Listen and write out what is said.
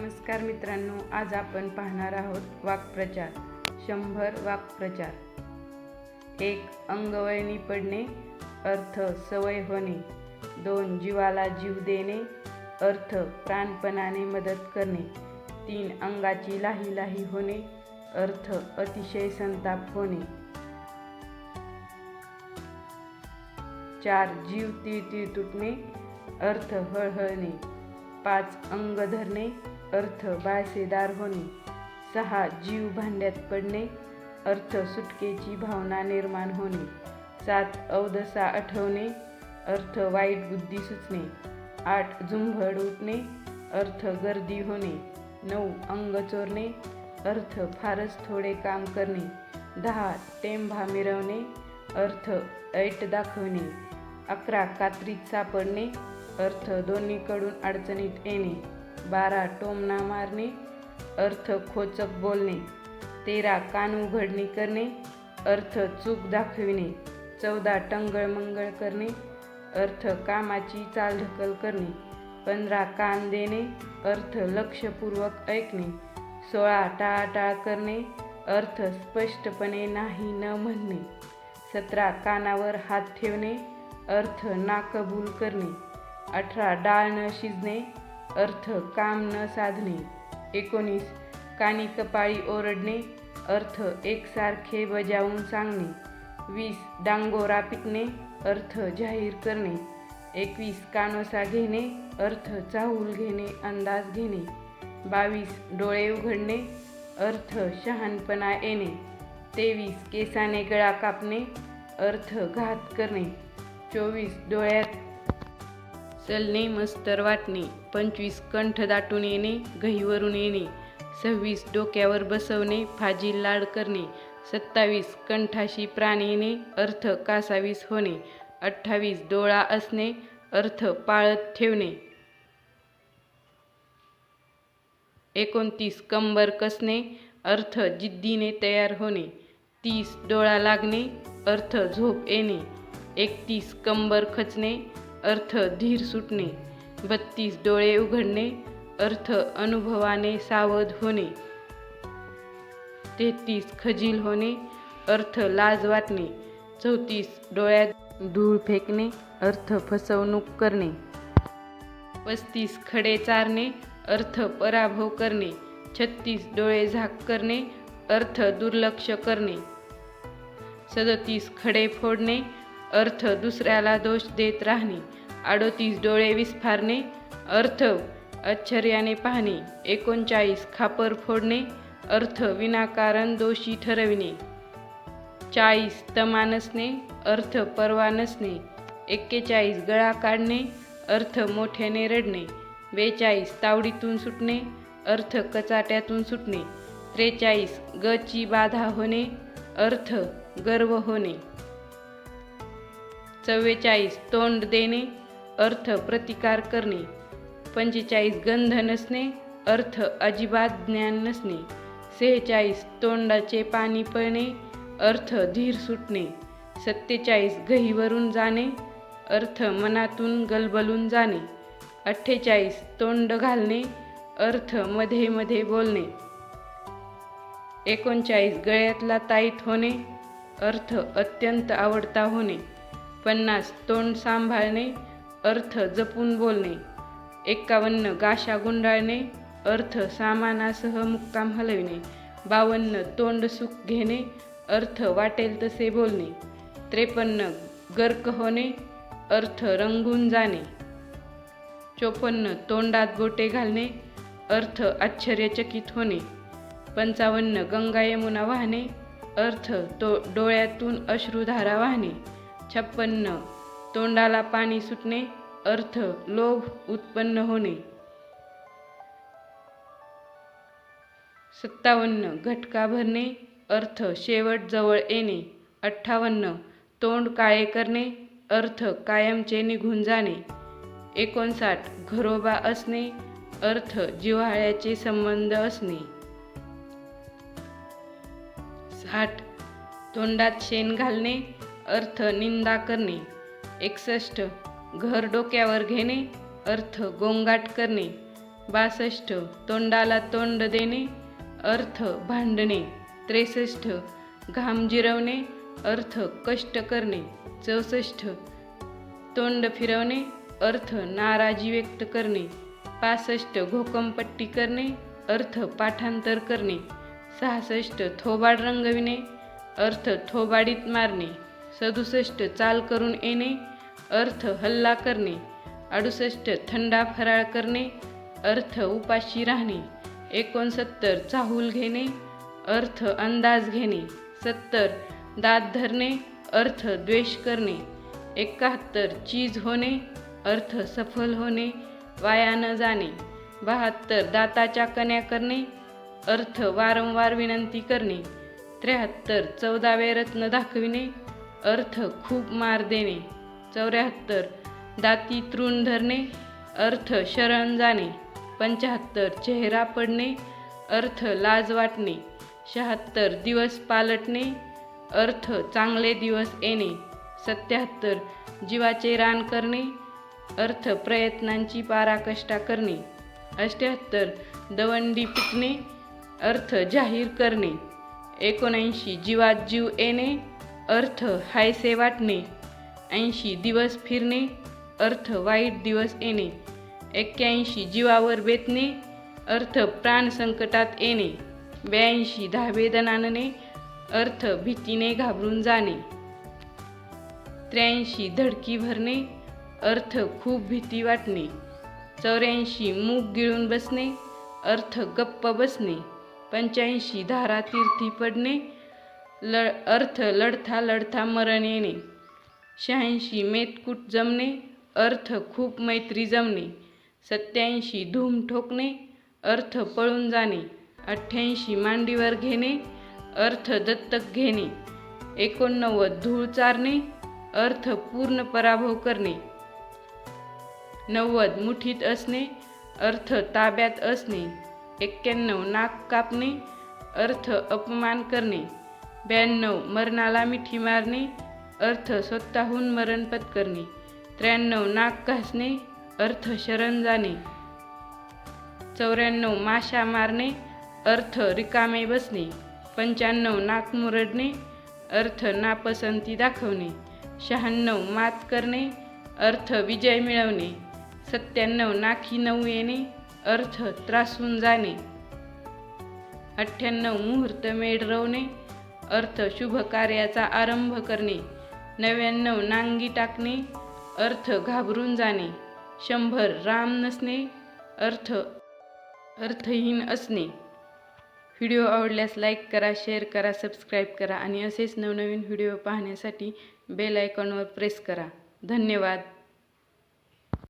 नमस्कार मित्रांनो आज आपण पाहणार आहोत वाक्प्रचार शंभर वाक्प्रचार. एक अंगवळणी पडणे. अर्थ सवय होणे. दोन जीवाला जीव देणे. अर्थ प्राणपणाने मदत करणे. तीन अंगाची लाही लाही होणे. अर्थ अतिशय संताप होणे. चार जीव तीळ तुटणे. अर्थ हळहळणे. पाच अंग धरणे. अर्थ बाळसेदार होणे. सहा जीव भांड्यात पडणे. अर्थ सुटकेची भावना निर्माण होणे. सात अवदसा आठवणे. अर्थ वाईट बुद्धी सुचणे. आठ झुंभड उठणे. अर्थ गर्दी होणे. नऊ अंग चोरणे. अर्थ फारच थोडे काम करणे. दहा टेंभा मिरवणे. अर्थ ऐट दाखवणे. अकरा कात्रीत सापडणे. अर्थ दोन्हीकडून अडचणीत येणे. बारा टोमणा मारणे अर्थ खोचक बोलणे तेरा कान उघडणी करणे अर्थ चूक दाखविणे चौदा टंगळ मंगळ करणे अर्थ कामाची चालढकल करणे पंधरा कान देणे अर्थ लक्षपूर्वक ऐकणे सोळा टाळाटाळ करणे अर्थ स्पष्टपणे नाही न म्हणणे सतरा कानावर हात ठेवणे अर्थ नाकबूल करणे अठरा डाळ न शिजणे अर्थ काम न साधणे. एकोणीस. कानी कपाळी ओरडणे. अर्थ एकसारखे बजावून सांगणे. वीस. डांगोरा पिकणे अर्थ जाहीर करणे. एकवीस. कानोसा घेणे. अर्थ चाहूल घेणे. अंदाज घेणे. बावीस. डोळे उघडणे. अर्थ शहाणपणा येणे. तेवीस. केसाने गळा कापणे. अर्थ घात करणे. चोवीस. डोळ्यात चलणे मस्तर वाटणे पंचवीस कंठ दाटून येणे गहीवरून येणे सव्वीस डोक्यावर बसवणे फाजी लाड करणे सत्तावीस कंठाशी प्राण येणे अर्थ कासावीस होणे अठ्ठावीस डोळा असणे अर्थ पाळत ठेवणे. एकोणतीस कंबर कसणे अर्थ जिद्दीने तयार होणे तीस डोळा लागणे अर्थ झोप येणे एकतीस कंबर खचणे अर्थ धीर सुटणे बत्तीस डोळे उघडणे अर्थ अनुभवाने सावध होणे. तेहतीस खजील होणे अर्थ लाज वाटणे. चौतीस डोळ्यात धूळ फेकणे अर्थ फसवणूक करणे. पस्तीस खडे चारणे अर्थ पराभव करणे. छत्तीस डोळे झाक करणे अर्थ दुर्लक्ष करणे. सदतीस खडे फोडणे अर्थ दुसऱ्याला दोष देत राहणे. अडोतीस डोळे विस्फारणे. अर्थ आश्चर्याने पाहणे. एकोणचाळीस खापर फोडणे. अर्थ विनाकारण दोषी ठरविणे. चाळीस तमा नसणे. अर्थ परवा नसणे. एक्केचाळीस गळा काढणे. अर्थ मोठ्याने रडणे. बेचाळीस तावडीतून सुटणे. अर्थ कचाट्यातून सुटणे. त्रेचाळीस गची बाधा होणे. अर्थ गर्व होणे. चव्वेचाळीस तोंड देणे अर्थ प्रतिकार करणे. पंचेचाळीस गंध नसणे अर्थ अजिबात ज्ञान नसणे. सेहेचाळीस तोंडाचे पाणी पळणे अर्थ धीर सुटणे. सत्तेचाळीस गहीवरून जाणे अर्थ मनातून गलबलून जाणे. अठ्ठेचाळीस तोंड घालणे अर्थमध्ये मध्ये बोलणे. एकोणचाळीस गळ्यातला ताईत होणे अर्थ अत्यंत आवडता होणे. पन्नास तोंड सांभाळणे अर्थ जपून बोलणे एक्कावन्न गाशा गुंडाळणे अर्थ सामानासह मुक्काम हलविणे बावन्न तोंड सुख घेणे अर्थ वाटेल तसे बोलणे त्रेपन्न गर्क होणे अर्थ रंगून जाणे चोपन्न तोंडात बोटे घालणे अर्थ आश्चर्यचकित होणे पंचावन्न गंगा यमुना वाहणे अर्थ तो डोळ्यातून अश्रुधारा वाहणे छप्पन्न. तोंडाला पाणी सुटणे अर्थ लोभ उत्पन्न होणे. सत्तावन्न. घटका भरणे अर्थ शेवट जवळ येणे. अठ्ठावन्न. तोंड काळे करणे अर्थ कायमचे निघून जाणे. एकोणसाठ. घरोबा असणे अर्थ जिव्हाळ्याचे संबंध असणे. साठ. तोंडात शेण घालणे अर्थ निंदा करणे. एकसष्ट घर डोक्यावर घेणे. अर्थ गोंगाट करणे. बासष्ट तोंडाला तोंड देणे. अर्थ भांडणे. त्रेसष्ट घाम जिरवणे. अर्थ कष्ट करणे. चौसष्ट तोंड फिरवणे. अर्थ नाराजी व्यक्त करणे. पासष्ट घोकमपट्टी करणे. अर्थ पाठांतर करणे. सहासष्ट थोबाड रंगविणे. अर्थ थोबाडीत मारणे. सदुसष्ट चाल करून येणे अर्थ हल्ला करणे अडुसष्ट थंडा फराळ करणे अर्थ उपाशी राहणे एकोणसत्तर चाहूल घेणे अर्थ अंदाज घेणे सत्तर दात धरणे अर्थ द्वेष करणे एकाहत्तर चीज होणे अर्थ सफल होणे वाया न जाणे बहात्तर दाताच्या कन्या करणे अर्थ वारंवार विनंती करणे त्र्याहत्तर चौदावे रत्न दाखविणे अर्थ खूप मार देणे. चौऱ्याहत्तर. दाती तृण धरणे. अर्थ शरण जाणे. पंच्याहत्तर चेहरा पडणे. अर्थ लाज वाटणे. शहात्तर. दिवस पालटणे. अर्थ चांगले दिवस येणे. सत्याहत्तर. जीवाचे रान करणे. अर्थ प्रयत्नांची पाराकष्टा करणे. अष्ट्याहत्तर. दवंडी पिटणे अर्थ जाहीर करणे. एकोणऐंशी. जीवात जीव येणे. अर्थ हायसे वाटणे ऐंशी दिवस फिरणे अर्थ वाईट दिवस येणे एक्क्याऐंशी जीवावर बेतणे अर्थ प्राण संकटात येणे ब्याऐंशी धाबेदन आणणे अर्थ भीतीने घाबरून जाणे त्र्याऐंशी धडकी भरणे अर्थ खूप भीती वाटणे चौऱ्याऐंशी मूग गिळून बसणे अर्थ गप्प बसणे पंच्याऐंशी धारा तीर्थी पडणे ल अर्थ लढता लढता मरण येणे. शहाऐंशी मेतकूट जमणे अर्थ खूप मैत्री जमणे. सत्याऐंशी धूम ठोकणे अर्थ पळून जाणे. अठ्ठ्याऐंशी मांडीवर घेणे अर्थ दत्तक घेणे. एकोणनव्वद धूळ चारणे अर्थ पूर्ण पराभव करणे. नव्वद मुठीत असणे अर्थ ताब्यात असणे. एक्क्याण्णव नाक कापणे अर्थ अपमान करणे. ब्याण्णव. मरणाला मिठी मारणे. अर्थ स्वतःहून मरण पत्करणे. त्र्याण्णव. नाक घासणे. अर्थ शरण जाणे. चौऱ्याण्णव. माशा मारणे. अर्थ रिकामे बसणे. पंच्याण्णव. नाक मुरडणे. अर्थ नापसंती दाखवणे. शहाण्णव. मात करणे. अर्थ विजय मिळवणे. सत्त्याण्णव. नाकी नऊ येणे. अर्थ त्रासून जाणे. अठ्ठ्याण्णव. मुहूर्त मेढ रवणे. अर्थ शुभ कार्याचा आरंभ करणे. नव्याण्णव नांगी टाकणे. अर्थ घाबरून जाणे. शंभर राम नसणे. अर्थ अर्थहीन असणे. व्हिडिओ आवडल्यास लाईक करा शेअर करा सबस्क्राईब करा आणि असेच नवनवीन व्हिडिओ पाहण्यासाठी बेल आयकॉनवर प्रेस करा. धन्यवाद.